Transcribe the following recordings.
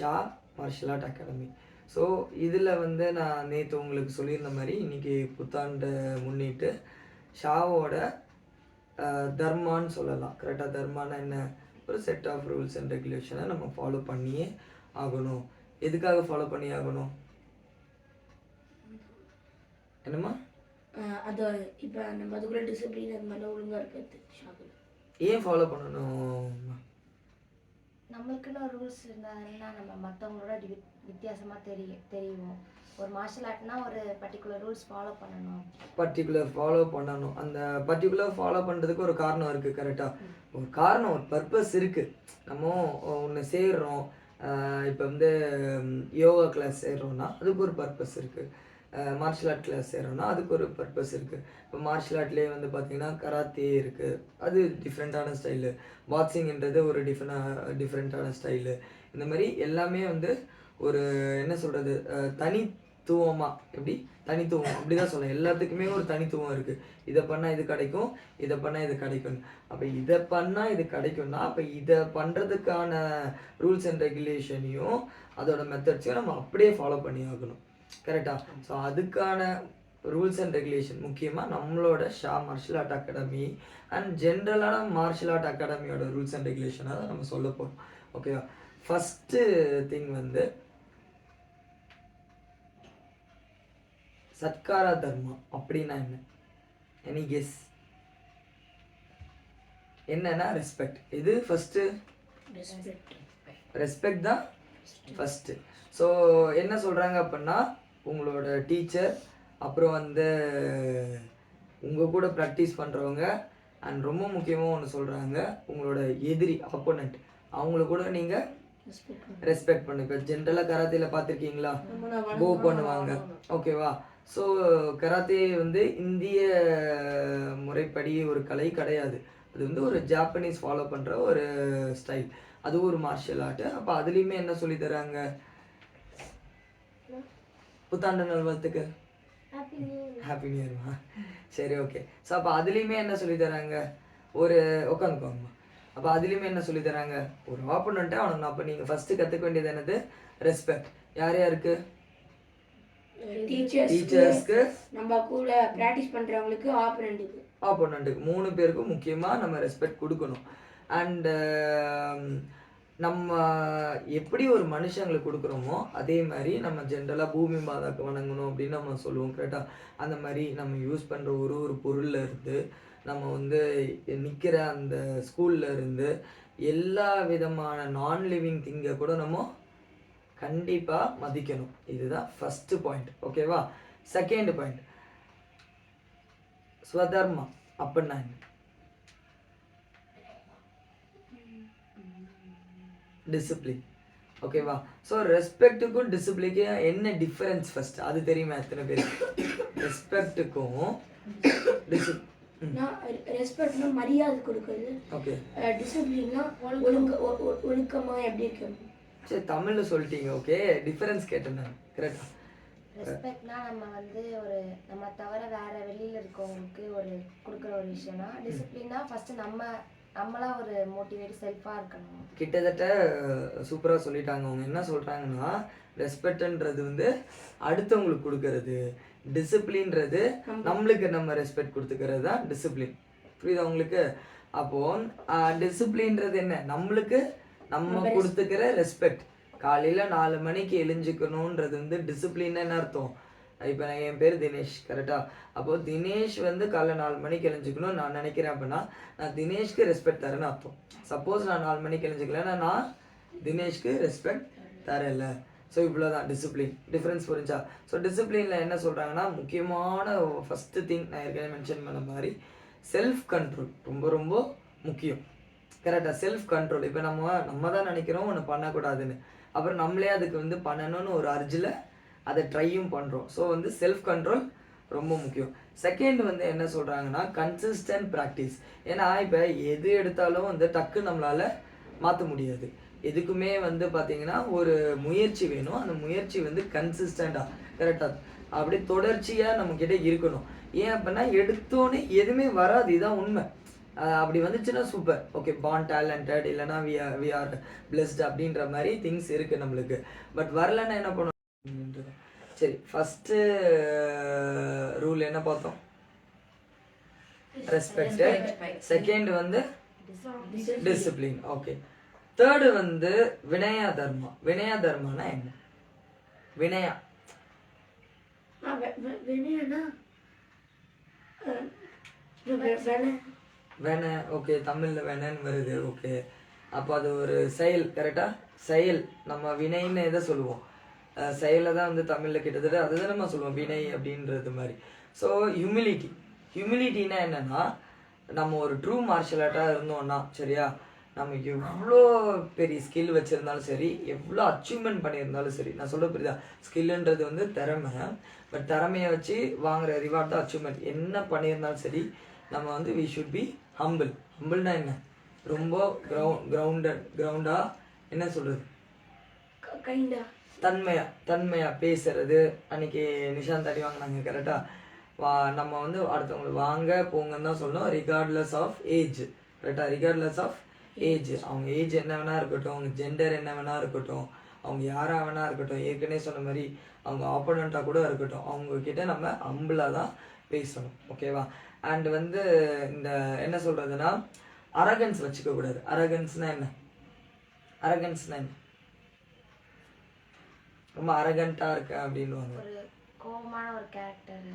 Sha martial art academy so இதில் வந்து நான் நேற்று உங்களுக்கு சொல்லியிருந்த மாதிரி இன்றைக்கி புத்தாண்டை முன்னிட்டு ஷாவோட தர்மான்னு சொல்லலாம். கரெக்டாக தர்மானா என்ன? ஒரு செட் ஆஃப் ரூல்ஸ் அண்ட் ரெகுலேஷனை நம்ம ஃபாலோ பண்ணியே ஆகணும். எதுக்காக ஃபாலோ பண்ணி ஆகணும்? என்னம்மா? அது இப்போ நம்ம அதுக்குள்ள டிசிப்ளின் அது மாதிரிலாம் ஒழுங்காக இருக்கிறது ஏன் ஃபாலோ பண்ணணும்? நம்மளுக்குன்னு ஒரு ரூல்ஸ் இருந்தாருன்னா நம்ம மற்றவங்களோட வித்தியாசமாக தெரிய தெரியும் ஒரு மார்ஷல் ஆர்ட்னா ஒரு பர்டிகுலர் ரூல்ஸ் ஃபாலோ பண்ணணும். பர்டிகுலர் ஃபாலோ பண்ணணும். அந்த பர்டிகுலர் ஃபாலோ பண்ணுறதுக்கு ஒரு காரணம் இருக்குது கரெக்டாக ஒரு காரணம் ஒரு பர்பஸ் இருக்குது நம்ம ஒன்று சேர்றோம். இப்போ வந்து யோகா கிளாஸ் சேர்றோம்னா அதுக்கு ஒரு பர்பஸ் இருக்குது மார்ஷல் ஆர்ட்டில் கிளாஸ் அதுக்கு ஒரு பர்பஸ் இருக்குது இப்போ மார்ஷல் ஆர்ட்லேயே வந்து பார்த்திங்கன்னா கராத்தே இருக்குது அது டிஃப்ரெண்ட்டான ஸ்டைலு பாக்ஸிங்கிறது ஒரு டிஃப்ரெண்டாக டிஃப்ரெண்ட்டான ஸ்டைலு இந்த மாதிரி எல்லாமே வந்து ஒரு என்ன சொல்கிறது தனித்துவமாக எப்படி? தனித்துவம் அப்படி தான் சொல்லலாம் எல்லாத்துக்குமே ஒரு தனித்துவம் இருக்குது இதை பண்ணால் இது கிடைக்கும் இதை பண்ணால் இது கிடைக்கும். அப்போ இதை பண்ணால் இது கிடைக்கும்னா அப்போ இதை பண்ணுறதுக்கான ரூல்ஸ் அண்ட் ரெகுலேஷனையும் அதோட மெத்தட்ஸையும் நம்ம அப்படியே ஃபாலோ பண்ணி ஆகணும் கரெக்டாக ஸோ அதுக்கான ரூல்ஸ் அண்ட் ரெகுலேஷன் முக்கியமாக நம்மளோட Sha martial art academy and ஜென்ரலான martial art அகாடமியோட ரூல்ஸ் அண்ட் ரெகுலேஷனை தான் நம்ம சொல்ல போகிறோம் ஓகேவா ஃபஸ்ட்டு திங் வந்து சத்காரா தர்மா அப்படின்னா என்ன? எனி கெஸ் என்னன்னா ரெஸ்பெக்ட் இது ஃபஸ்ட்டு ரெஸ்பெக்ட் ரெஸ்பெக்ட் தான் ஃபஸ்ட்டு ஸோ என்ன சொல்கிறாங்க அப்படின்னா உங்களோட டீச்சர் அப்புறம் வந்து உங்கள் கூட ப்ராக்டிஸ் பண்ணுறவங்க அண்ட் ரொம்ப முக்கியமாக ஒன்று சொல்கிறாங்க உங்களோட எதிரி அப்போனண்ட் அவங்கள கூட நீங்கள் ரெஸ்பெக்ட் பண்ணு. இப்போ ஜென்ரலாக கராத்தேல பார்த்துருக்கீங்களா? போ பண்ணுவாங்க. ஓகேவா ஸோ கராத்தே வந்து இந்திய முறைப்படி ஒரு கலை கிடையாது. அது வந்து ஒரு ஜாப்பனீஸ் ஃபாலோ பண்ணுற ஒரு ஸ்டைல் அது ஒரு மார்ஷியல் ஆர்ட் அப்போ அதுலேயுமே என்ன சொல்லி தராங்க? புத்தாண்டு நல்வாழ்த்துக்கு ஹாப்பி நியூ இயர்மா சரி ஓகே ஸோ அப்போ அதுலேயுமே என்ன சொல்லி தராங்க? ஒரு உட்காந்துக்கோங்கம்மா அப்போ அதுலேயுமே என்ன சொல்லி தராங்க? ஒரு ஆப்போனண்ட்டை அவனுக்கு அப்போ நீங்கள் ஃபஸ்ட்டு கற்றுக்க வேண்டியது என்னது? ரெஸ்பெக்ட் யார் யாருக்கு? டீச்சர்ஸ் டீச்சர்ஸ்க்கு நம்ம கூட ப்ராக்டிஸ் பண்ணுறவங்களுக்கு ஆப்பரண்ட்டுக்கு ஆப்போனண்ட்டுக்கு மூணு பேருக்கும் முக்கியமாக நம்ம ரெஸ்பெக்ட் கொடுக்கணும். அண்டு நம்ம எப்படி ஒரு மனுஷங்களுக்கு கொடுக்குறோமோ அதே மாதிரி நம்ம ஜென்ரலாக பூமி மாதாக்கு வணங்கணும் அப்படின்னு நம்ம சொல்லுவோம் கரெக்டாக அந்த மாதிரி நம்ம யூஸ் பண்ணுற ஒரு ஒரு பொருளில் இருந்து நம்ம வந்து நிற்கிற அந்த ஸ்கூல்ல இருந்து எல்லா விதமான நான் லிவிங் திங்கை கூட நம்ம கண்டிப்பாக மதிக்கணும். இதுதான் ஃபஸ்ட்டு பாயிண்ட் ஓகேவா செகண்ட் பாயிண்ட் ஸ்வதர்மா அப்படின்னா டிசிப்ளின் ஓகேவா ஸோ ரெஸ்பெக்ட்டுக்கும் டிசிப்ளினுக்கும் என்ன டிஃபரன்ஸ் ஃபர்ஸ்ட் அது தெரியுமா எத்தனை பேருக்கு? ரெஸ்பெக்ட்டுக்கும் டிசிப் ரெஸ்பெக்ட்னா மரியாதை கொடுக்குறது. ஓகே டிசிப்ளின்னா ஒழுங்க ஒழுக்கமா எப்படி இருக்கணும் சரி தமிழில் சொல்லிட்டீங்க ஓகே டிஃபரன்ஸ் கேட்டேன் நான். கரெக்டா ரெஸ்பெக்ட்னா நம்ம வந்து ஒரு நம்ம தவிர வேற வெளியில இருக்கவங்களுக்கு ஒரு கொடுக்குற ஒரு விஷயம்னா டிசிப்ளின்னா ஃபர்ஸ்ட் நம்ம நம்மளா ஒரு மோட்டிவேட் செல்ஃபா இருக்கணும். கிட்டத்தட்ட சூப்பராக சொல்லிட்டாங்க. அவங்க என்ன சொல்கிறாங்கன்னா ரெஸ்பெக்ட்ன்றது வந்து அடுத்தவங்களுக்கு கொடுக்கறது. டிசிப்ளின்றது நம்மளுக்கு நம்ம ரெஸ்பெக்ட் கொடுத்துக்கிறது தான் டிசிப்ளின் புரியுதா உங்களுக்கு? அப்போ டிசிப்ளின்றது என்ன? நம்மளுக்கு நம்ம கொடுத்துக்கிற ரெஸ்பெக்ட் காலையில் நாலு மணிக்கு எழுஞ்சிக்கணுன்றது வந்து டிசிப்ளின் என்ன அர்த்தம். இப்போ நான் என் பேர் தினேஷ் கரெக்டாக அப்போது தினேஷ் வந்து காலைல நாலு மணிக்கு எழுஞ்சிக்கணும் நான் நினைக்கிறேன் அப்படின்னா நான் தினேஷ்க்கு ரெஸ்பெக்ட் தரேன்னு அர்த்தம். சப்போஸ் நான் நாலு மணிக்கு எழுஞ்சிக்கலன்னா நான் தினேஷ்க்கு ரெஸ்பெக்ட் தரல ஸோ இவ்வளோ தான் டிசிப்ளின் டிஃப்ரென்ஸ் புரிஞ்சா? ஸோ டிசிப்ளினில் என்ன சொல்கிறாங்கன்னா முக்கியமான ஃபஸ்ட்டு திங் நான் ஏற்கனவே மென்ஷன் பண்ண மாதிரி செல்ஃப் கண்ட்ரோல் ரொம்ப ரொம்ப முக்கியம். கரெக்டாக செல்ஃப் கண்ட்ரோல் இப்போ நம்ம நம்ம தான் நினைக்கிறோம் ஒன்று பண்ணக்கூடாதுன்னு. அப்புறம் நம்மளே அதுக்கு வந்து பண்ணணும்னு ஒரு அர்ஜில் அதை ட்ரையும் பண்ணுறோம் ஸோ வந்து செல்ஃப் கண்ட்ரோல் ரொம்ப முக்கியம். செகண்ட் வந்து என்ன சொல்கிறாங்கன்னா கன்சிஸ்டன்ட் ப்ராக்டிஸ் ஏன்னா இப்போ எது எடுத்தாலும் வந்து டக்கு நம்மளால் மாற்ற முடியாது. எதுக்குமே வந்து பார்த்தீங்கன்னா ஒரு முயற்சி வேணும். அந்த முயற்சி வந்து கன்சிஸ்டண்ட்டாக கரெக்டாக அப்படி தொடர்ச்சியாக நம்மக்கிட்ட இருக்கணும். ஏன் அப்படின்னா எடுத்தோன்னே எதுவுமே வராது. இதுதான் உண்மை. அப்படி வந்துச்சுன்னா சூப்பர் ஓகே பான் டேலண்டட் இல்லைனா we are we are blessed அப்படின்ற மாதிரி திங்ஸ் இருக்குது நம்மளுக்கு. பட் வரலன்னா என்ன பண்ணணும் சரி ஃபஸ்ட்டு ரூல் என்ன பார்த்தோம்? ரெஸ்பெக்ட் செகண்ட் வந்து டிசிப்ளின் ஓகே தேர்டு வந்து வினயா தர்மா. வினயா தர்மானா என்ன? வினயா. ஆ, வெ- வெ- வெண்ணையானா அஹ், வெ- வெண்ணெய். வேண ஓகே தமிழ்ல வேணன்னு வருது ஓகே அப்போ அது ஒரு செயல் கரெக்டா செயல். நம்ம வினைன்னு எதை சொல்லுவோம்? செயலை தான் வந்து தமிழில் கிட்டத்தட்ட அதுதான் நம்ம சொல்லுவோம் வினை அப்படின்றது மாதிரி. ஸோ ஹியூமிலிட்டி ஹியூமிலிட்டினா என்னன்னா நம்ம ஒரு ட்ரூ மார்ஷல் ஆர்ட்டாக இருந்தோம்னா சரியா? நம்ம எவ்வளோ பெரிய ஸ்கில் வச்சுருந்தாலும் சரி எவ்வளோ அச்சீவ்மெண்ட் பண்ணியிருந்தாலும் சரி நான் சொல்ல புரியுதா? ஸ்கில்ன்றது வந்து திறமை. பட் திறமையை வச்சு வாங்குற ரிவார்ட் தான் அச்சீவ்மெண்ட் என்ன பண்ணியிருந்தாலும் சரி நம்ம வந்து வி ஷுட் பி ஹம்பிள் ஹம்பிள்னா என்ன? ரொம்ப கிரவுண்ட் கிரவுண்டட் கிரவுண்டாக என்ன சொல்கிறது கைண்டா தன்மையா தன்மையா பேசுறது. அன்னைக்கு நிஷாந்த் அடி வாங்கினாங்க கரெக்டா வா நம்ம வந்து அடுத்தவங்களுக்கு வாங்க போங்கன்னு தான் சொல்லணும். ரிகார்ட்லெஸ் ஆஃப் ஏஜ் கரெக்டா ரிகார்ட்லெஸ் ஆஃப் ஏஜ் அவங்க ஏஜ் என்ன வேணா இருக்கட்டும் அவங்க ஜெண்டர் என்ன வேணா இருக்கட்டும் அவங்க யாராக வேணா இருக்கட்டும் ஏற்கனவே சொன்ன மாதிரி அவங்க ஆப்போனண்ட்டாக கூட இருக்கட்டும் அவங்கக்கிட்ட நம்ம அம்பிளாக தான் பேசணும். ஓகேவா அண்ட் வந்து இந்த என்ன சொல்கிறதுனா அரகன்ஸ் வச்சுக்கக்கூடாது. அரகன்ஸ்னால் என்ன? அரகன்ஸ்னால் என்ன? ரொம்ப அரகண்டா இருக்க அப்படின்னுவாங்க. ஒரு கோபமான ஒரு கேரக்டர்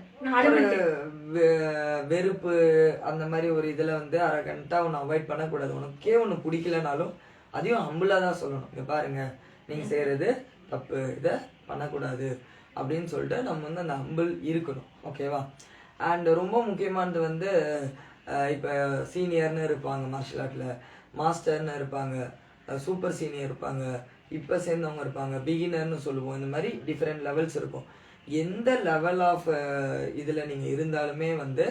வெறுப்பு அந்த மாதிரி ஒரு இதுல வந்து அரகண்டா ஒன்று அவாய்ட் பண்ணக்கூடாது. உனக்கே ஒன்று பிடிக்கலனாலும் அதையும் ஹம்பிளா தான் சொல்லணும். இங்க பாருங்க நீங்க செய்யறது தப்பு. இதை பண்ணக்கூடாது அப்படின்னு சொல்லிட்டு நம்ம வந்து அந்த ஹம்பிள் இருக்கணும். ஓகேவா அண்ட் ரொம்ப முக்கியமானது வந்து இப்ப சீனியர்னு இருப்பாங்க மார்ஷல் ஆர்ட்ல மாஸ்டர்னு இருப்பாங்க. சூப்பர் சீனியர் இருப்பாங்க. இப்போ சேர்ந்தவங்க இருப்பாங்க. பிகினர்னு சொல்லுவோம். இந்த மாதிரி டிஃப்ரெண்ட் லெவல்ஸ் இருக்கும். எந்த லெவல் ஆஃப் இதில் நீங்கள் இருந்தாலுமே வந்து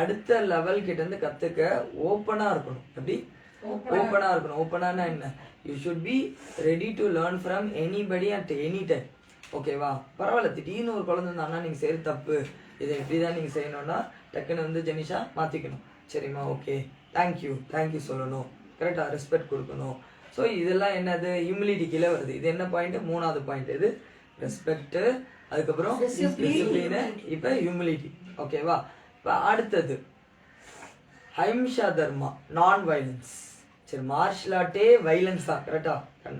அடுத்த லெவல் கிட்ட இருந்து கற்றுக்க ஓப்பனாக இருக்கணும். எப்படி? ஓப்பனாக இருக்கணும். ஓப்பனானா என்ன? You should be ready to learn from anybody at any time ஓகேவா பரவாயில்ல. திடீர்னு ஒரு குழந்தை இருந்தாங்கன்னா நீங்கள் செய்கிற தப்பு இதை இப்படி தான் நீங்கள் செய்யணும்னா டக்குன்னு வந்து ஜெனிஷா மாற்றிக்கணும் சரிம்மா ஓகே தேங்க்யூ தேங்க்யூ சொல்லணும். கரெக்டாக ரெஸ்பெக்ட் கொடுக்கணும். ஸோ இதெல்லாம் என்னது? ஹியூமிலிட்டி கீழே வருது. இது என்ன பாயிண்ட் மூணாவது பாயிண்ட் இது ரெஸ்பெக்ட் அதுக்கப்புறம் டிசிப்ளின் இப்போ ஹியூமிலிட்டி ஓகேவா இப்போ அடுத்தது. ஹைம்ஷா தர்மா நான் வைலன்ஸ் சரி மார்ஷல் ஆர்ட்டே வைலன்ஸ் தான். கரெக்டா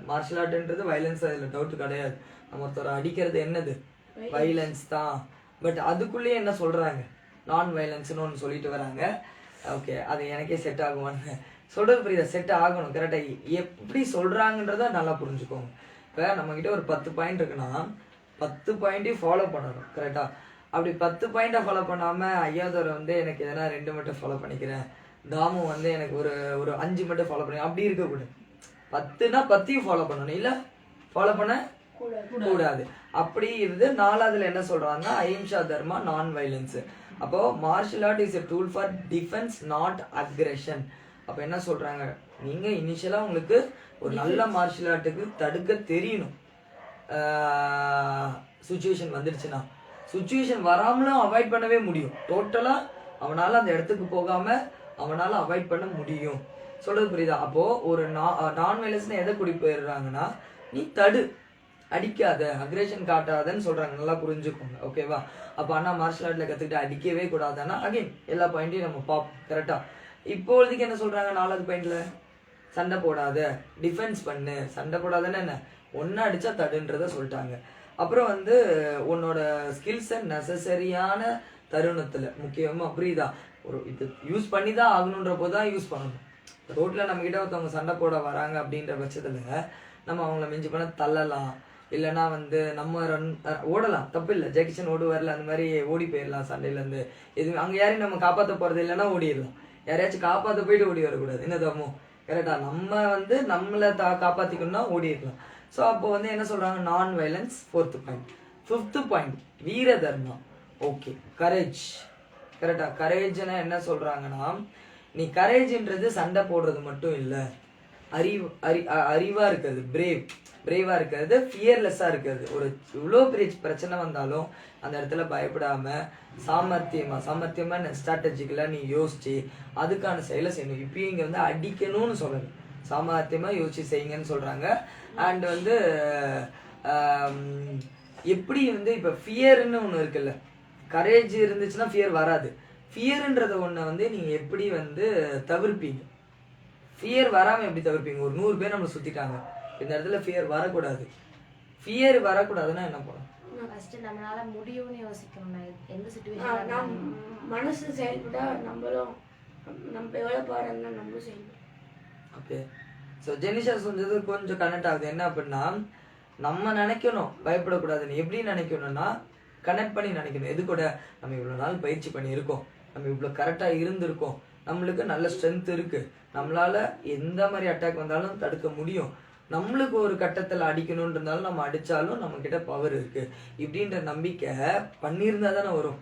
மார்ஷல் ஆர்ட்ன்றது வைலன்ஸ் இதில் டவுட் கிடையாது. நம்ம ஒருத்தரை அடிக்கிறது என்னது? வைலன்ஸ் தான். பட் அதுக்குள்ளேயே என்ன சொல்றாங்க? நான் வைலன்ஸ்னு ஒன்று சொல்லிட்டு வராங்க. ஓகே அது எனக்கே செட் ஆகுமான்னு சொல்றது புரியுதா? செட் ஆகணும். கரெக்டா எப்படி சொல்றாங்கன்றத நல்லா புரிஞ்சுக்கோங்க. இப்போ நம்ம கிட்ட ஒரு பத்து பாயிண்ட் இருக்குன்னா பத்து பாயிண்ட்டையும் ஃபாலோ பண்ணணும். கரெக்டா அப்படி பத்து பாயிண்டை ஃபாலோ பண்ணாம ஐயாதவர் வந்து எனக்கு எதனா ரெண்டு மட்டும் ஃபாலோ பண்ணிக்கிறேன். தாமு வந்து எனக்கு ஒரு ஒரு அஞ்சு மட்டும் ஃபாலோ பண்ணி அப்படி இருக்கக்கூடாது. பத்துனா பத்தையும் ஃபாலோ பண்ணணும். இல்ல? ஃபாலோ பண்ண கூடாது. அப்படி இருந்து நாலாவதுல என்ன சொல்றாங்கன்னா அஹிம்சா தர்மா நான் வைலன்ஸ் அப்போ martial art is a tool for defence not aggression அப்போ என்ன சொல்றாங்க? நீங்க இனிஷியலா உங்களுக்கு ஒரு நல்ல மார்ஷல் ஆர்ட்டுக்கு தடுக்க தெரியணும். சுச்சுவேஷன் வந்துடுச்சுன்னா. சுச்சுவேஷன் வராமலும் அவாய்ட் பண்ணவே முடியும். டோட்டலா அவனால அந்த இடத்துக்கு போகாம அவனால அவாய்ட் பண்ண முடியும். சொல்றது புரியுதா? அப்போ ஒரு நான் வைலன்ஸ்னு எதை கூடி போயிடுறாங்கன்னா நீ தடு அடிக்காத அக்ரேஷன் காட்டாதன்னு சொல்றாங்க. நல்லா புரிஞ்சுக்கோங்க. ஓகேவா அப்போ அண்ணா மார்ஷல் ஆர்ட்ல கத்துக்கிட்டு அடிக்கவே கூடாதுன்னா அகைன் எல்லா பாயிண்ட்டையும் நம்ம பார்ப்போம். கரெக்டா இப்போதைக்கு என்ன சொல்றாங்க நாலாவது பாயிண்ட்ல சண்டை போடாத. டிஃபென்ஸ் பண்ணு. சண்டை போடாதன்னு என்ன? ஒன்று அடிச்சா தடுன்றத சொல்லிட்டாங்க. அப்புறம் வந்து உன்னோட ஸ்கில்ஸை நெசசரியான தருணத்துல முக்கியமா புரியுதா? ஒரு இது யூஸ் பண்ணி தான் ஆகணுன்ற தான் யூஸ் பண்ணணும். ரோட்ல நம்ம கிட்ட ஒருத்தவங்க சண்டை போட வராங்க அப்படின்ற பட்சத்துல நம்ம அவங்கள மிஞ்சி பண்ண தள்ளலாம். இல்லைன்னா வந்து நம்ம ரன் ஓடலாம். தப்பு இல்லை ஜெகிஷன் ஓடுவார்ல அந்த மாதிரி ஓடி போயிடலாம் சண்டையில இருந்து எதுவும் அங்க யாரையும் நம்ம காப்பாற்ற போறது இல்லைன்னா ஓடிடலாம். யாரையாச்சும் காப்பாற்ற போயிட்டு ஓடி வரக்கூடாது. என்ன தம்மோ கரெக்டா நம்ம வந்து நம்மளை தா காப்பாத்திக்கணும்னா ஓடிடலாம் ஸோ அப்போ வந்து என்ன சொல்றாங்க? Non violence fourth point fifth point வீர தர்மம். ஓகே கரேஜ் கரெக்டா கரேஜ்னா என்ன சொல்றாங்கன்னா நீ கரேஜ்ன்றது சண்டை போடுறது மட்டும் இல்லை. அறிவு அறி அறிவாக அறிவா இருக்கிறது பிரேவ் பிரேவா இருக்கிறது ஃபியர்லெஸ்ஸா இருக்கிறது. ஒரு இவ்வளோ பெரிய பிரச்சனை வந்தாலும் அந்த இடத்துல பயப்படாம சாமர்த்தியமா சாமர்த்தியமா ஸ்ட்ராட்டஜிக்கலா நீ யோசிச்சு அதுக்கான செயலை செய்யணும். இப்பயும் இங்க வந்து அடிக்கணும்னு சொல்லணும் சாமர்த்தியமா யோசிச்சு செய்யுங்கன்னு சொல்றாங்க. அண்ட் வந்து எப்படி வந்து இப்ப ஃபியர்னு ஒண்ணு இருக்குல்ல. கரேஜ் இருந்துச்சுன்னா ஃபியர் வராது. ஃபியர்ன்றத ஒண்ணை வந்து நீங்க எப்படி வந்து தவிர்ப்பீங்க? ஃபியர் வராம எப்படி தவிர்ப்பீங்க? ஒரு நூறு பேர் நம்மளை சுத்திட்டாங்க. இந்த இடத்துல ஃபியர் வரக்கூடாது. ஃபியர் வரக்கூடாதுன்னா என்ன பண்ணணும்? ஃபர்ஸ்ட் நம்மளால முடியும்னு யோசிக்கணும் எந்த சுச்சுவேஷன் மனசு செயல்பட்டா நம்மளும் நம்ம எவ்வளோ பாடுறோம்னா நம்மளும் செயல்படும் ஓகே ஸோ ஜெனிஷா சொன்னது கொஞ்சம் கனெக்ட் ஆகுது. என்ன அப்படின்னா நம்ம நினைக்கணும் பயப்படக்கூடாதுன்னு எப்படி நினைக்கணும்னா கனெக்ட் பண்ணி நினைக்கணும். எது கூட நம்ம இவ்வளோ நாள் பயிற்சி பண்ணியிருக்கோம். நம்ம இவ்வளோ கரெக்டாக இருந்திருக்கோம். நம்மளுக்கு நல்ல ஸ்ட்ரென்த் இருக்குது நம்மளால் எந்த மாதிரி அட்டாக் வந்தாலும் தடுக்க முடியும். நம்மளுக்கு ஒரு கட்டத்தில் அடிக்கணும்னு இருந்தாலும் நம்ம அடித்தாலும் நம்மக்கிட்ட பவர் இருக்குது இப்படின்ற நம்பிக்கை பண்ணியிருந்தா தானே வரும்.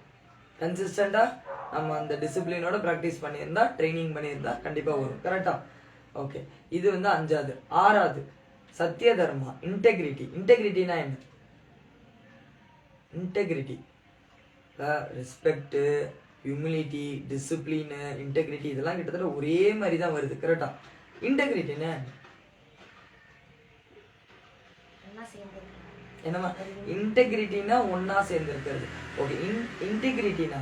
கன்சிஸ்டண்ட்டாக நம்ம அந்த டிசிப்ளினோட ப்ராக்டிஸ் பண்ணியிருந்தா ட்ரைனிங் பண்ணியிருந்தா கண்டிப்பாக வரும். கரெக்டாக ஓகே இது வந்து அஞ்சாவது. ஆறாவது சத்திய தர்மா இன்டெகிரிட்டி இன்டெகிரிட்டினா என்ன? Integrity respect humility discipline integrity இதெல்லாம் கிட்டத்தட்ட ஒரே மாதிரி தான் வருது கரெக்டா என்ன? சேர்ந்து என்னமா இன்டெகிரிட்டினா ஒண்ணா சேர்ந்து இருக்கிறது ஓகே இன் இன்டெகிரிட்டினா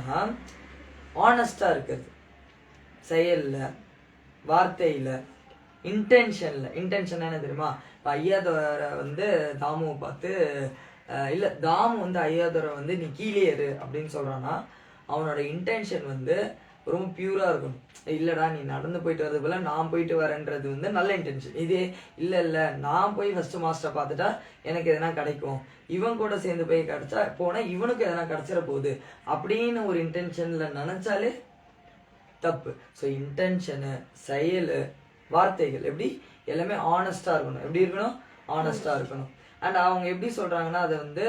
ஆனஸ்டா இருக்கிறது. செயல்ல வார்த்தையில இன்டென்ஷன்ல இன்டென்ஷன் என்ன தெரியுமா? இப்ப ஐயாதவரை வந்து தாமுவை பார்த்து இல்ல தாமு வந்து ஐயாதவரை வந்து நீ கீழே ஏறு அப்படின்னு சொல்றான்னா அவனோட இன்டென்ஷன் வந்து ரொம்ப பியூரா இருக்கணும் இல்லடா நீ நடந்து போயிட்டு வரது போல நான் போயிட்டு வரேன்றது வந்து நல்ல இன்டென்ஷன் இதே இல்லை இல்லை நான் போய் ஃபர்ஸ்ட் மாஸ்டர் பார்த்துட்டா எனக்கு எதனா கிடைக்கும். இவன் கூட சேர்ந்து போய் கிடைச்சா போனால் இவனுக்கு எதனா கிடைச்சிட போகுது. அப்படின்னு ஒரு இன்டென்ஷன்ல நினைச்சாலே தப்பு. ஸோ இன்டென்ஷனு செயல் வார்த்தைகள் எப்படி? எல்லாமே ஆனஸ்டா இருக்கணும். எப்படி இருக்கணும்? ஆனஸ்டா இருக்கணும். அண்ட் அவங்க எப்படி சொல்றாங்கன்னா அதை வந்து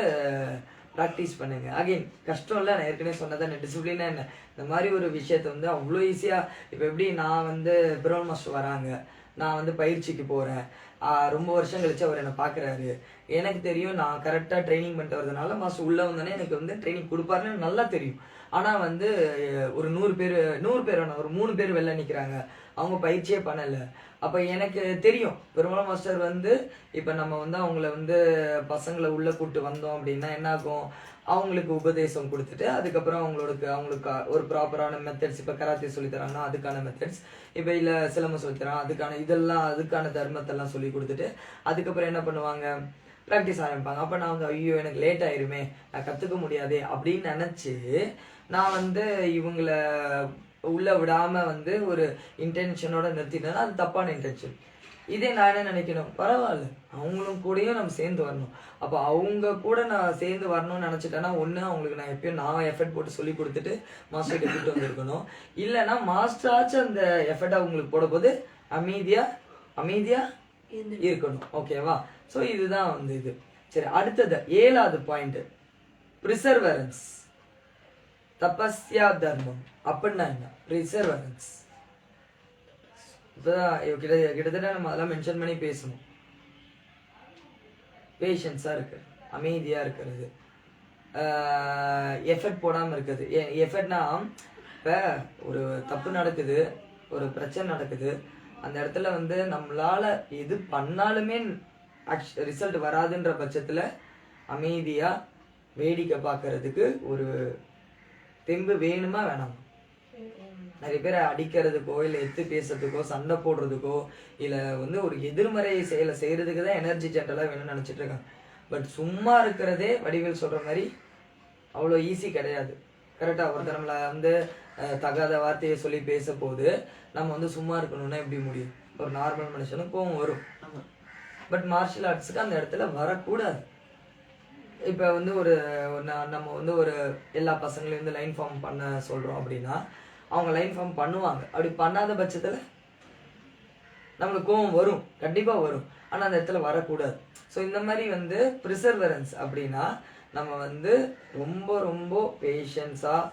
ப்ராக்டிஸ் பண்ணுங்க. அகைன் கஷ்டம் இல்லை நான் ஏற்கனவே சொன்னதான் டிசிப்ளினா என்ன? இந்த மாதிரி ஒரு விஷயத்த வந்து அவ்வளோ ஈஸியாக இப்போ எப்படி நான் வந்து பிரவுன் மாஸ்டர் வராங்க. நான் வந்து பயிற்சிக்கு போகிறேன் ரொம்ப வருஷம் கழிச்சு அவர் என்னை பார்க்குறாரு எனக்கு தெரியும் நான் கரெக்டாக ட்ரைனிங் பண்ணிட்டு வரதுனால மாஸ்டர் உள்ளே வந்தோடனே எனக்கு வந்து ட்ரைனிங் கொடுப்பாருன்னு நல்லா தெரியும். ஆனால் வந்து ஒரு நூறு பேர் நூறு பேர் வேணாம் ஒரு மூணு பேர் வெளில நிற்கிறாங்க அவங்க பயிற்சியே பண்ணலை. அப்போ எனக்கு தெரியும் பெருமாள் மாஸ்டர் வந்து இப்போ நம்ம வந்து அவங்கள வந்து பசங்களை உள்ளே கூப்பிட்டு வந்தோம் அப்படின்னா என்ன ஆகும் அவங்களுக்கு உபதேசம் கொடுத்துட்டு அதுக்கப்புறம் அவங்களுக்கு அவங்களுக்கு ஒரு ப்ராப்பரான மெத்தட்ஸ் இப்போ கராத்தே சொல்லித்தராங்கன்னா அதுக்கான மெத்தட்ஸ் இப்போ இல்லை சிலம்பம் சொல்லித்தரான் அதுக்கான இதெல்லாம் அதுக்கான தர்மத்தெல்லாம் சொல்லி கொடுத்துட்டு அதுக்கப்புறம் என்ன பண்ணுவாங்க? ப்ராக்டிஸ் ஆரம்பிப்பாங்க. அப்போ நான் வந்து ஐயோ எனக்கு லேட் ஆயிருமே நான் கற்றுக்க முடியாதே அப்படின்னு நினச்சி நான் வந்து இவங்கள உள்ள விடாம வந்து ஒரு இன்டென்ஷனோட நிறுத்திட்டேன்னா அது தப்பான இன்டென்ஷன் இதே நான் என்ன நினைக்கணும்? பரவாயில்ல. அவங்களும் கூடயும் நம்ம சேர்ந்து வரணும். அப்போ அவங்க கூட நான் சேர்ந்து வரணும்னு நினச்சிட்டேன்னா ஒன்று அவங்களுக்கு நான் எப்பயும் நான் எஃபர்ட் போட்டு சொல்லி கொடுத்துட்டு மாஸ்டர்கிட்ட கூட்டு வந்திருக்கணும். இல்லைன்னா மாஸ்டராச்சும் அந்த எஃபர்ட் அவங்களுக்கு போட போது அமைதியா அமைதியா இருக்கணும். ஓகேவா ஸோ இதுதான் வந்து இது. சரி அடுத்தது ஏழாவது பாயிண்ட் ப்ரிசர்வரன்ஸ் தபஸ்யா தர்மம். அப்படின்னா என்ன ப்ரிசர்வரன்ஸ் இப்போதான் கிட்ட கிட்டத்தட்ட நம்ம அதெல்லாம் மென்ஷன் பண்ணி பேசணும். பேஷன்ஸாக இருக்கு. அமைதியாக இருக்கிறது. எஃபர்ட் போடாமல் இருக்குது எஃபர்ட்னா இப்போ ஒரு தப்பு நடக்குது ஒரு பிரச்சனை நடக்குது அந்த இடத்துல வந்து நம்மளால் எது பண்ணாலுமே ரிசல்ட் வராதுன்ற பட்சத்தில் அமைதியாக வேடிக்கை பார்க்கறதுக்கு ஒரு தெம்பு வேணுமா வேணாமா? நிறைய பேர் அடிக்கிறதுக்கோ இல்லை எத்து பேசுறதுக்கோ சண்டை போடுறதுக்கோ இல்லை வந்து ஒரு எதிர்மறை செயலை செய்யறதுக்கு தான் எனர்ஜி ஜென்ரலாக வேணும்னு நினச்சிட்டு இருக்காங்க. பட் சும்மா இருக்கிறதே வடிவேல் சொல்ற மாதிரி அவ்வளோ ஈஸி கிடையாது. கரெக்டாக ஒருத்தர் நம்மளை வந்து தகாத வார்த்தையை சொல்லி பேச போது நம்ம வந்து சும்மா இருக்கணும்னா எப்படி முடியும்? ஒரு நார்மல் மனுஷனுக்கு கோவம் வரும். பட் மார்ஷியல் ஆர்ட்ஸுக்கு அந்த இடத்துல வரக்கூடாது. இப்போ வந்து ஒரு நம்ம வந்து ஒரு எல்லா பசங்களையும் வந்து லைன் ஃபார்ம் பண்ண சொல்கிறோம் அப்படின்னா அவங்க லைன் ஃபார்ம் பண்ணுவாங்க. அப்படி பண்ணாத பட்சத்தில் நம்மளுக்கு கோவம் வரும். கண்டிப்பாக வரும். ஆனால் அந்த இடத்துல வரக்கூடாது. ஸோ இந்த மாதிரி வந்து ப்ரிசர்வரன்ஸ் அப்படின்னா நம்ம வந்து ரொம்ப ரொம்ப பேஷன்ஸாக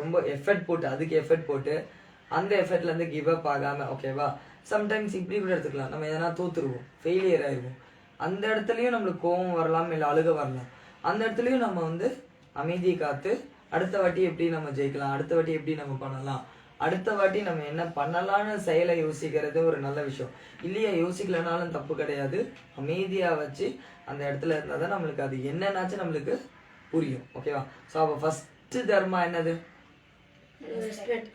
ரொம்ப எஃபர்ட் போட்டு அதுக்கு எஃபர்ட் போட்டு அந்த எஃபர்ட்லேருந்து கிவ் அப் ஆகாமல் ஓகேவா சம்டைம்ஸ் இப்படி கூட எடுத்துக்கலாம். நம்ம எதனா தோத்துருவோம். ஃபெயிலியர் ஆகிருவோம் அந்த இடத்துலையும் நம்மளுக்கு கோவம் வரலாம் இல்லை அழுக வரலாம். அந்த இடத்துலையும் நம்ம வந்து அமைதியை காத்து அடுத்த வாட்டி எப்படி நம்ம ஜெயிக்கலாம்? அடுத்த வாட்டி எப்படி நம்ம பண்ணலாம்? அடுத்த வாட்டி நம்ம என்ன பண்ணலாம்னு செயலை யோசிக்கிறது ஒரு நல்ல விஷயம். இல்லையா யோசிக்கலனாலும் தப்பு கிடையாது. அமைதியா வச்சு அந்த இடத்துல இருந்தால் தான் நம்மளுக்கு அது என்னன்னாச்சும் நம்மளுக்கு புரியும். ஓகேவா? ஸோ அப்போ ஃபர்ஸ்ட் தர்மா என்னது?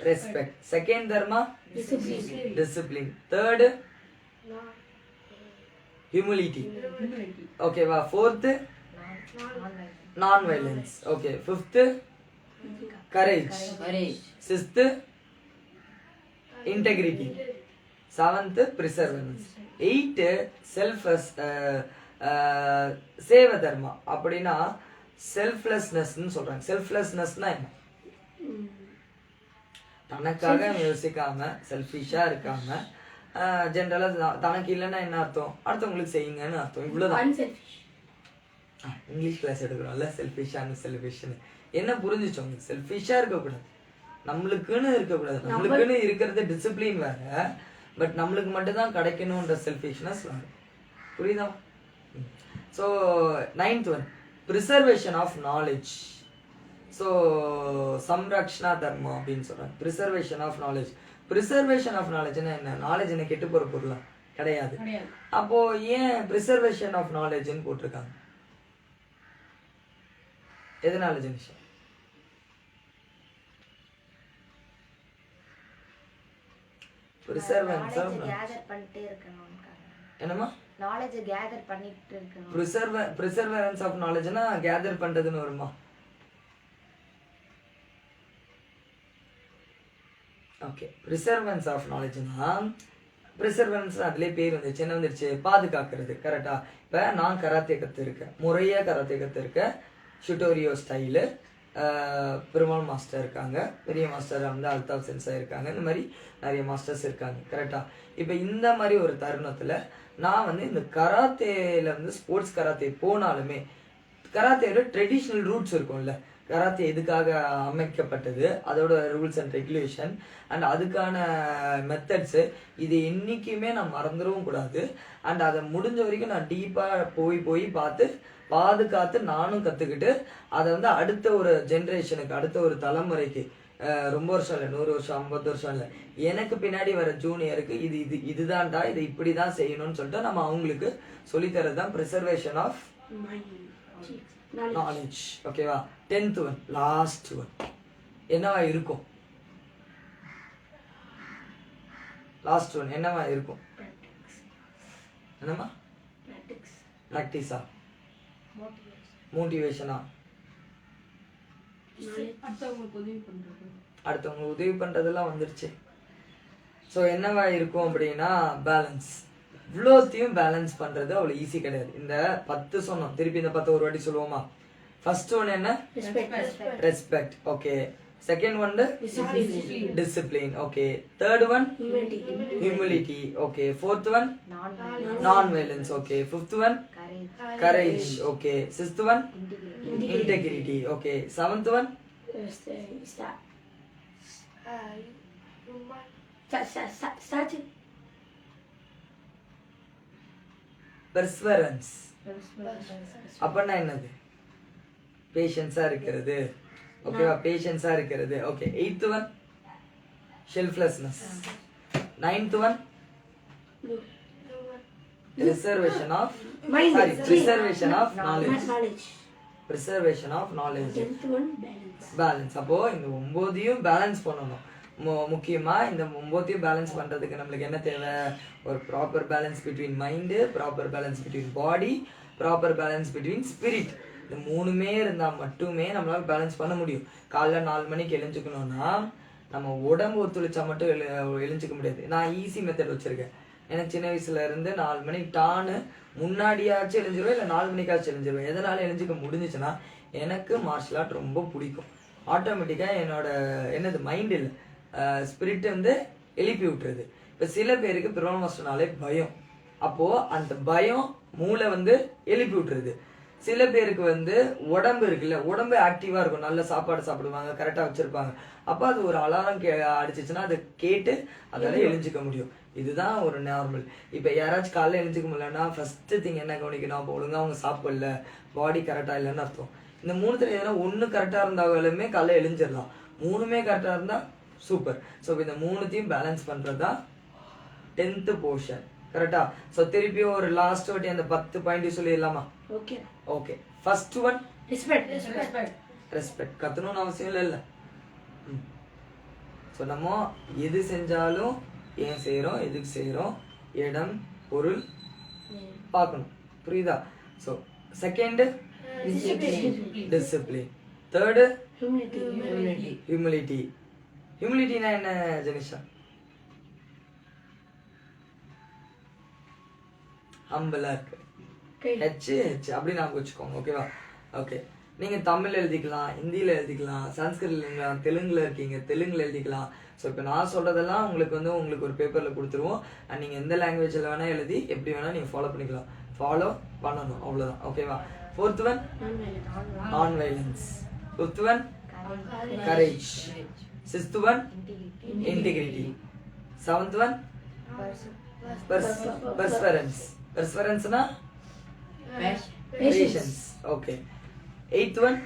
ரெஸ்பெக்ட் செகண்ட் தர்மா? டிசிப்ளின் டிசிப்ளின் தேர்டு ஹியூமிலிட்டி ஓகேவா fourth non violence okay fifth courage sixth integrity seventh perseverance eighth self சேவ தர்மா அப்படின்னா செல்ஃப்லெஸ்னஸ்ன்னு சொல்றாங்க. செல்ஃப்லெஸ்னஸ்னா என்ன? தனக்காக யோசிக்காம செல்ஃபிஷா இருக்காம ஜென்ரலா தனக்கு இல்லைன்னா என்ன அர்த்தம்? அடுத்தவங்களுக்கு செய்யுங்கன்னு அர்த்தம். இவ்வளவுதான். English class எடுக்கிறோம்ல. செல்ஃபிஷானு செல்ஃபிஷ்னு என்ன புரிஞ்சுச்சு? உங்களுக்கு செல்ஃபிஷா இருக்கக்கூடாது. நம்மளுக்குன்னு இருக்கக்கூடாது. நம்மளுக்குன்னு இருக்கிறது டிசிப்ளின் வேற. பட் நம்மளுக்கு மட்டும் தான் கிடைக்கணுன்ற செல்ஃபிஷ்னஸ் வேற. புரியுதா? So ninth one preservation of knowledge so Samrakshana தர்மம் அப்படின்னு சொல்றாங்க. Preservation of knowledge preservation of நாலேஜ்னா என்ன? நாலேஜ் என்ன கெட்டு போற பொருளா? கிடையாது. அப்போ ஏன் ப்ரிசர்வேஷன் ஆஃப் நாலேஜ்னு போட்டிருக்காங்க? எதனால ஜெனிஷா? என்னம்மா? நாலேஜ் கேதர் பண்ணிட்டு இருக்கணும். ப்ரிசர்வ ப்ரிசர்வரன்ஸ் ஆஃப் நாலேஜ்னா கேதர் பண்றதுன்னு வருமா? ஓகே ப்ரிசர்வன்ஸ் ஆஃப் நாலேஜ்னா ப்ரிசர்வன்ஸ் அதுலேயே பேர் வந்துச்சு என்ன வந்துருச்சு? பாதுகாக்கிறது. கரெக்டா இப்போ நான் கராத்தே கற்றுருக்கேன் முறையாக கராத்தே கற்றுருக்கேன் ஷுட்டோரியோ ஸ்டைலு பெருமாள் மாஸ்டர் இருக்காங்க. பெரிய மாஸ்டர் வந்து அல்தாப் சென்சா இருக்காங்க. இந்த மாதிரி நிறைய மாஸ்டர்ஸ் இருக்காங்க. கரெக்டாக இப்போ இந்த மாதிரி ஒரு தருணத்தில் நான் வந்து இந்த கராத்தேல வந்து ஸ்போர்ட்ஸ் கராத்தே போனாலுமே கராத்தேயோட ட்ரெடிஷ்னல் ரூட்ஸ் இருக்கும்ல. கராத்தே எதுக்காக அமைக்கப்பட்டது? அதோட ரூல்ஸ் அண்ட் ரெகுலேஷன் அண்ட் அதுக்கான மெத்தட்ஸு இது என்றைக்குமே நான் மறந்துடவும் கூடாது. அண்ட் அதை முடிஞ்ச வரைக்கும் நான் டீப்பாக போய் போய் பார்த்து பாதுகாத்து நானும் கற்றுக்கிட்டு அதை வந்து அடுத்த ஒரு ஜென்ரேஷனுக்கு அடுத்த ஒரு தலைமுறைக்கு ரொம்ப வருஷம் இல்லை நூறு வருஷம் ஐம்பது வருஷம் இல்லை. எனக்கு பின்னாடி வர ஜூனியருக்கு இது இது இதுதான்டா இதை இப்படி தான் செய்யணும்னு சொல்லிட்டு நம்ம அவங்களுக்கு சொல்லித்தரது தான் ப்ரிசர்வேஷன் ஆஃப் நாலேஜ் ஓகேவா டென்த் ஒன் லாஸ்ட் ஒன் என்னவா இருக்கும்? லாஸ்ட் ஒன் என்னவா இருக்கும்? என்னம்மா? ப்ராக்டிஸா மோட்டிவேஷனா அடுத்தவங்களுக்கு உதவி பண்றதெல்லாம் வந்துருச்சு. ஸோ என்னவா இருக்கும் அப்படின்னா பேலன்ஸ் இவ்வளோத்தையும் பேலன்ஸ் பண்றது அவ்வளோ ஈஸி கிடையாது. இந்த பத்து சொன்னோம். திருப்பி இந்த பத்து ஒரு வாட்டி சொல்லுவோமா? ஃபர்ஸ்ட் ஒன் என்ன? Respect respect okay second one discipline okay third one humility okay fourth one non non violence okay fifth one okay sixth one integrity okay seventh one statue perseverance அப்படின்னா என்னது? பேஷன்ஸா இருக்கிறது. ஓகேவா பேஷன்ஸா இருக்கிறது. Okay eighth one selflessness ninth one reservation of. Sorry preservation of knowledge preservation of knowledge balance அப்போ இந்த ஒன்பதையும் balance பண்ணணும். மு- முக்கியமா இந்த ஒன்பதையும் பேலன்ஸ் பண்றதுக்கு நம்மளுக்கு என்ன தேவை? ஒரு proper balance between mind proper balance between body proper balance between spirit இந்த மூணுமே இருந்தா மட்டுமே நம்மளால பேலன்ஸ் பண்ண முடியும். காலைல நாலு மணிக்கு எழுஞ்சுக்கணும்னா நம்ம உடம்பு ஒத்துழைச்சா மட்டும் எழு எழுஞ்சிக்க முடியாது. நான் ஈஸி மெத்தட் வச்சிருக்கேன். எனக்கு சின்ன வயசுல இருந்து நாலு மணிக்கு டான்னு முன்னாடியாச்சும் எழுஞ்சிருவேன் இல்லை நாலு மணிக்காச்சும் எழுஞ்சிருவேன். எதனால எழுஞ்சிக்க முடிஞ்சுச்சுன்னா எனக்கு மார்ஷல் ஆர்ட் ரொம்ப பிடிக்கும். ஆட்டோமேட்டிக்காக என்னோட என்னது மைண்ட் இல்லை. ஸ்பிரிட் வந்து எழுப்பி விட்டுருது. இப்போ சில பேருக்கு பிரோன மாஸ்டர்னாலே பயம். அப்போ அந்த பயம் மூளை வந்து எழுப்பி விட்டுருது. சில பேருக்கு வந்து உடம்பு இருக்குல்ல உடம்பு ஆக்டிவா இருக்கும். நல்ல சாப்பாடு சாப்பிடுவாங்க கரெக்டா வச்சிருப்பாங்க. அப்ப அது ஒரு அலாரம் கே அடிச்சிச்சுன்னா அதை கேட்டு அதால எழுஞ்சிக்க முடியும். இதுதான் ஒரு நார்மல் இப்போ யாராச்சும் காலைல எழுந்துக்க முடியலன்னா ஃபஸ்ட்டு திங் என்ன கவனிக்கணும்? அப்போ ஒழுங்கா அவங்க சாப்பிடல. பாடி கரெக்டாக இல்லைன்னு அர்த்தம். இந்த மூணுத்துல எதனா ஒன்று கரெக்டாக இருந்தாலுமே காலைல எழுஞ்சிடலாம் மூணுமே கரெக்டாக இருந்தால் சூப்பர் ஸோ இந்த மூணுத்தையும் பேலன்ஸ் பண்ணுறது தான் டென்த்து போர்ஷன் கரெக்டா ஸோ திருப்பியும் ஒரு லாஸ்ட் வாட்டி அந்த பத்து பாயிண்ட் சொல்லிடலாமா? Okay okay first one respect respect respect கத்தணும்னு அவசியம் இல்லை. இல்லை ஸோ நம்ம எது செஞ்சாலும் ஏன் செய்கிறோம் எதுக்கு செய்கிறோம் இடம் பொருள் பார்க்கணும். புரியுதா? So second discipline third humility humility ஹியூமிலிட்டினா என்ன ஜெனிஷா ஹம்பிளா இருக்கு. ஹெச் ஹெச் அப்படி நான் வச்சுக்கோங்க ஓகேவா ஓகே நீங்க தமிழ் எழுதிக்கலாம் ஹிந்தியில எழுதிக்கலாம் சன்ஸ்கிரிட்ல எழுதிக்கலாம் தெலுங்குல இருக்கீங்க தெலுங்குல எழுதிக்கலாம். ஸோ இப்போ நான் சொல்றதெல்லாம் உங்களுக்கு வந்து உங்களுக்கு ஒரு பேப்பர்ல கொடுத்துருவோம். அண்ட் நீங்க எந்த லாங்குவேஜ்ல வேணா எழுதி எப்படி வேணா நீங்க ஃபாலோ பண்ணிக்கலாம். ஃபாலோ பண்ணணும் அவ்வளவுதான். ஓகேவா fourth one non violence fifth one courage sixth one integrity seventh one perseverance பெர்ஸ்பரன்ஸ்னா patience okay eighth one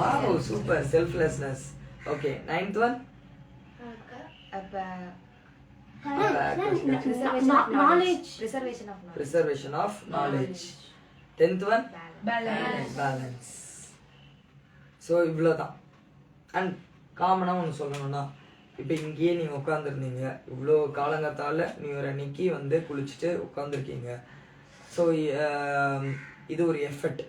wow super selflessness okay ninth one அப்போ knowledge reservation of knowledge preservation of knowledge tenth one balance so இவ்வளோ தான் and காமனாக ஒன்று சொல்லணும்னா இப்போ இங்கேயே நீங்கள் உட்காந்துருந்தீங்க இவ்வளோ காலங்கத்தால் நீ ஒரு அன்னைக்கு வந்து குளிச்சுட்டு உட்காந்துருக்கீங்க ஸோ இது ஒரு எஃபர்ட்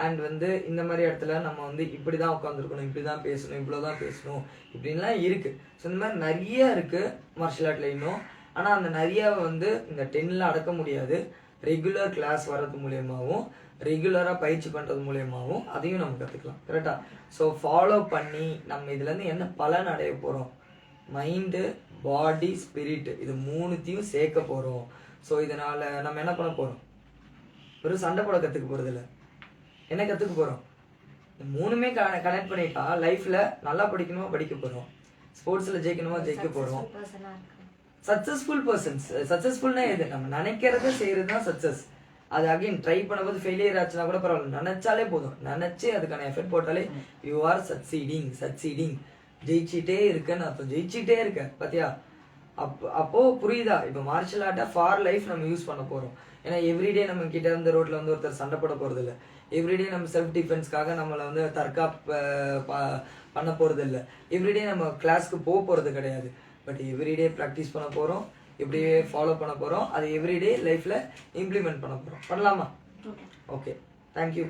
அண்ட் வந்து இந்த மாதிரி இடத்துல நம்ம வந்து இப்படி தான் உட்காந்துருக்கணும் இப்படி தான் பேசணும் இவ்வளோ தான் பேசணும் இப்படின்லாம் இருக்குது ஸோ இந்த மாதிரி நிறைய இருக்குது மார்ஷல் ஆர்ட்டில் இன்னும் ஆனால் அந்த நிறையாவை வந்து இந்த டென்னில் அடக்க முடியாது. ரெகுலர் கிளாஸ் வர்றது மூலியமாகவும் ரெகுலராக பயிற்சி பண்ணுறது மூலியமாகவும் அதையும் நம்ம கற்றுக்கலாம் கரெக்டாக ஸோ ஃபாலோ பண்ணி நம்ம இதுலேருந்து என்ன பலன் அடைய போகிறோம் மைண்டு பாடி ஸ்பிரிட் இது மூணுத்தையும் சேர்க்க போகிறோம் ஸோ இதனால் நம்ம என்ன பண்ண போகிறோம் வெறும் சண்டை போட கற்றுக்க போகிறதில்ல என்ன கற்றுக்க போகிறோம் மூணுமே கனெக்ட் பண்ணிட்டா லைஃப்பில் நல்லா படிக்கணுமா படிக்க போகிறோம் ஸ்போர்ட்ஸில் ஜெயிக்கணுமா ஜெயிக்க போகிறோம் சக்ஸஸ்ஃபுல் பர்சன்ஸ் சக்ஸஸ்ஃபுல்னா எது? நம்ம நினைக்கிறத செய்யறது தான் சக்ஸஸ் அது அகைன் ட்ரை பண்ணும்போது ஃபெயிலியர் ஆச்சுன்னா கூட பரவாயில்ல. நினைச்சாலே போதும். நினைச்சு அதுக்கான எஃபர்ட் போட்டாலே யூ ஆர் சக்சீடிங் சக்சீடிங் ஜெயிச்சிட்டே இருக்கன்னு அர்த்தம். ஜெயிச்சிட்டே இருக்க பாத்தியா? அப்போ அப்போ புரியுதா? இப்போ மார்ஷல் ஆர்ட்டை ஃபார் லைஃப் நம்ம யூஸ் பண்ண போறோம். ஏன்னா எவ்ரிடே நம்ம கிட்ட இருந்த ரோட்ல வந்து ஒருத்தர் சண்டை போட போறது இல்ல எவ்ரிடே நம்ம செல்ஃப் டிஃபென்ஸ்க்காக நம்மளை வந்து தற்காப்பு பண்ண போறது இல்ல எவ்ரிடே நம்ம கிளாஸ்க்கு போக போறது கிடையாது. பட் எவ்ரிடே ப்ராக்டிஸ் பண்ண போறோம். எப்படியே ஃபாலோ பண்ண போறோம். அதை எவ்ரிடே லைஃப்ல இம்ப்ளிமெண்ட் பண்ண போறோம். பண்ணலாமா? Okay thank you